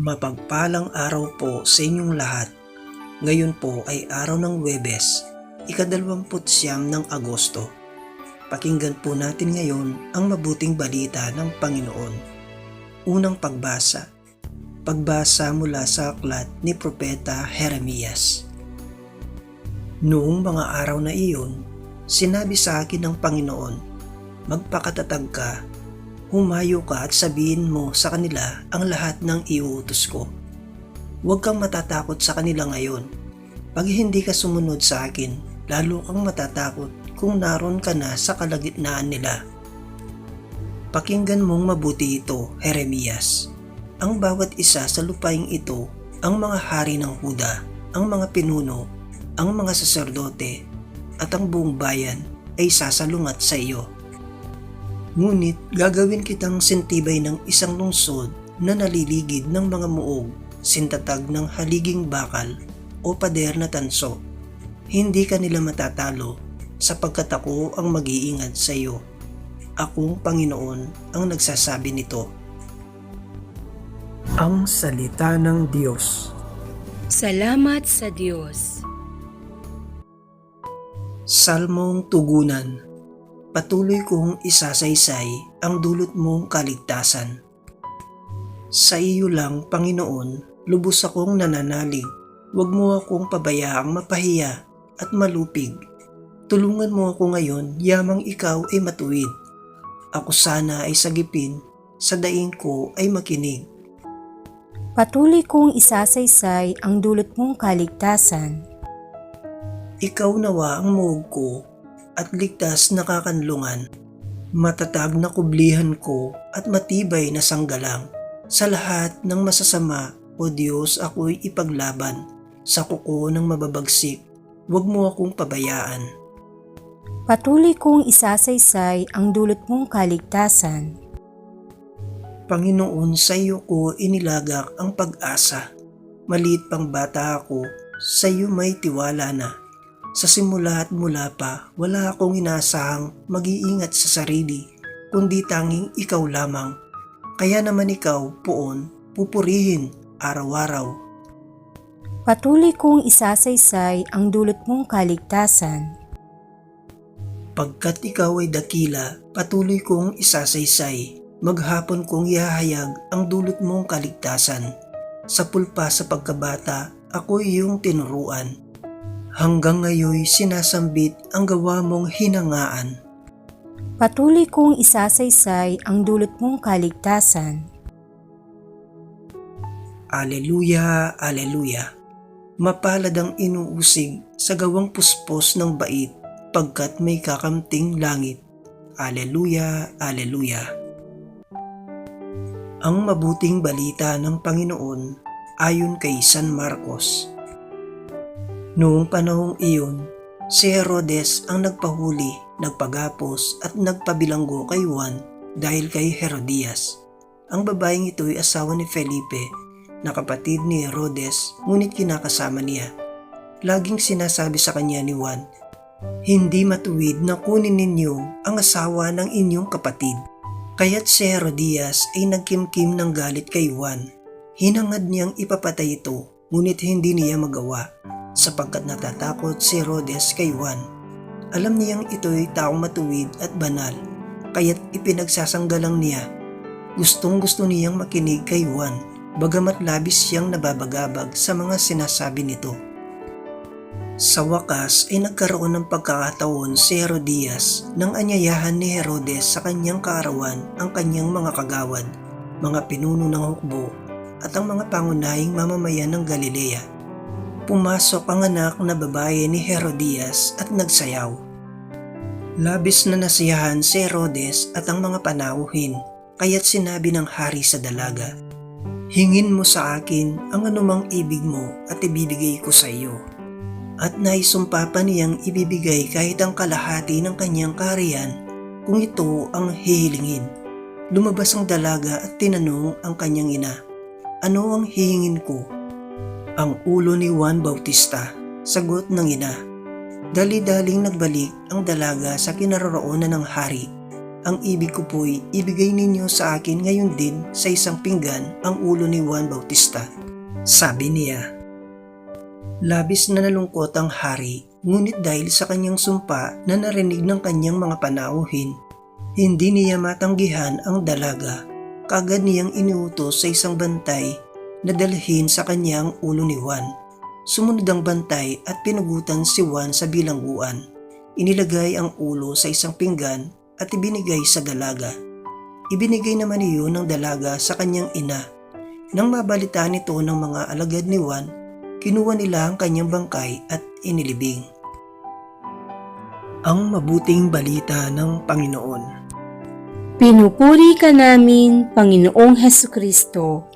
Mapagpalang araw po sa inyong lahat. Ngayon po ay araw ng Webes, ikadalawamput siyam ng Agosto. Pakinggan po natin ngayon ang mabuting balita ng Panginoon. Unang pagbasa. Pagbasa mula sa aklat ni Propeta Jeremias. Noong mga araw na iyon, sinabi sa akin ng Panginoon, Magpakatatag ka humayo ka at sabihin mo sa kanila ang lahat ng iuutos ko. Huwag kang matatakot sa kanila ngayon. Pag hindi ka sumunod sa akin, lalo kang matatakot kung naroon ka na sa kalagitnaan nila. Pakinggan mong mabuti ito, Jeremias. Ang bawat isa sa lupaing ito, ang mga hari ng Huda, ang mga pinuno, ang mga saserdote, at ang buong bayan ay sasalungat sa iyo Ngunit gagawin kitang sentibay ng isang lungsod na naliligid ng mga muog, sintatag ng haliging bakal o pader na tanso. Hindi ka nila matatalo sapagkat ako ang mag-iingat sa iyo. Akong Panginoon ang nagsasabi nito. Ang Salita ng Diyos Salamat sa Diyos. Salmong Tugunan patuloy kong isasaysay ang dulot mong kaligtasan. Sa iyo lang, Panginoon, lubos akong nananalig. Huwag mo akong pabayaang mapahiya at malupig. Tulungan mo ako ngayon, yamang ikaw ay matuwid. Ako sana ay sagipin, sa daing ko ay makinig. Patuloy kong isasaysay ang dulot mong kaligtasan. Ikaw nawa ang muog ko at ligtas na kakanlungan. Matatag na kublihan ko at matibay na sanggalang. Sa lahat ng masasama, O Diyos, ako'y ipaglaban. Sa kuko ng mababagsik, huwag mo akong pabayaan. Patuloy kong isasaysay ang dulot mong kaligtasan. Panginoon, sa iyo ko inilagak ang pag-asa. Maliit pang bata ako, sa iyo may tiwala na. Sa simula at mula pa, wala akong inasahang mag-iingat sa sarili, kundi tanging ikaw lamang. Kaya naman ikaw, poon, pupurihin araw-araw. Patuloy kong isasaysay ang dulot mong kaligtasan. Pagkat ikaw ay dakila, patuloy kong isasaysay. Maghapon kong ihahayag ang dulot mong kaligtasan. Sa pulpa sa pagkabata, ako iyong tinuruan Hanggang ngayon sinasambit ang gawa mong hinangaan. Patuloy kong isasaysay ang dulot mong kaligtasan. Aleluya, Aleluya. Mapalad ang inuusig sa gawang puspos ng bait pagkat may kakamting langit. Aleluya, Aleluya. Ang mabuting balita ng Panginoon ayon kay San Marcos. Noong panahong iyon, si Herodes ang nagpahuli, nagpagapos at nagpabilanggo kay Juan dahil kay Herodias. Ang babaeng ito ay asawa ni Felipe na kapatid ni Herodes ngunit kinakasama niya. Laging sinasabi sa kanya ni Juan, Hindi matuwid na kunin ninyo ang asawa ng inyong kapatid. Kaya't si Herodias ay nagkimkim ng galit kay Juan. Hinangad niyang ipapatay ito ngunit hindi niya magawa sapagkat natatakot si Herodes kay Juan. Alam niyang ito'y taong matuwid at banal, kaya't ipinagsasanggalang niya. Gustong gusto niyang makinig kay Juan, bagamat labis siyang nababagabag sa mga sinasabi nito. Sa wakas ay nagkaroon ng pagkakataon si Herodias nang anyayahan ni Herodes sa kanyang kaarawan ang kanyang mga kagawad, mga pinuno ng hukbo at ang mga pangunahing mamamayan ng Galilea pumasok ang anak na babae ni Herodias at nagsayaw. Labis na nasiyahan si Herodes at ang mga panauhin, kaya't sinabi ng hari sa dalaga, Hingin mo sa akin ang anumang ibig mo at ibibigay ko sa iyo. At naisumpa pa niyang ibibigay kahit ang kalahati ng kanyang kaharian kung ito ang hihilingin. Lumabas ang dalaga at tinanong ang kanyang ina, Ano ang hihingin ko? Ang ulo ni Juan Bautista. Sagot ng ina. Dali-daling nagbalik ang dalaga sa kinaroroonan ng hari. ang ibig ko po'y ibigay ninyo sa akin ngayon din sa isang pinggan ang ulo ni Juan Bautista. Sabi niya. Labis na nalungkot ang hari, ngunit dahil sa kanyang sumpa na narinig ng kanyang mga panauhin, hindi niya matanggihan ang dalaga. Kagad niyang iniutos sa isang bantay na dalhin sa kanyang ulo ni Juan. Sumunod ang bantay at pinugutan si Juan sa bilangguan. Inilagay ang ulo sa isang pinggan at ibinigay sa dalaga. Ibinigay naman iyon ng dalaga sa kanyang ina. Nang mabalitaan ito ng mga alagad ni Juan, kinuha nila ang kanyang bangkay at inilibing. Ang mabuting balita ng Panginoon. Pinupuri ka namin, Panginoong Heso Kristo.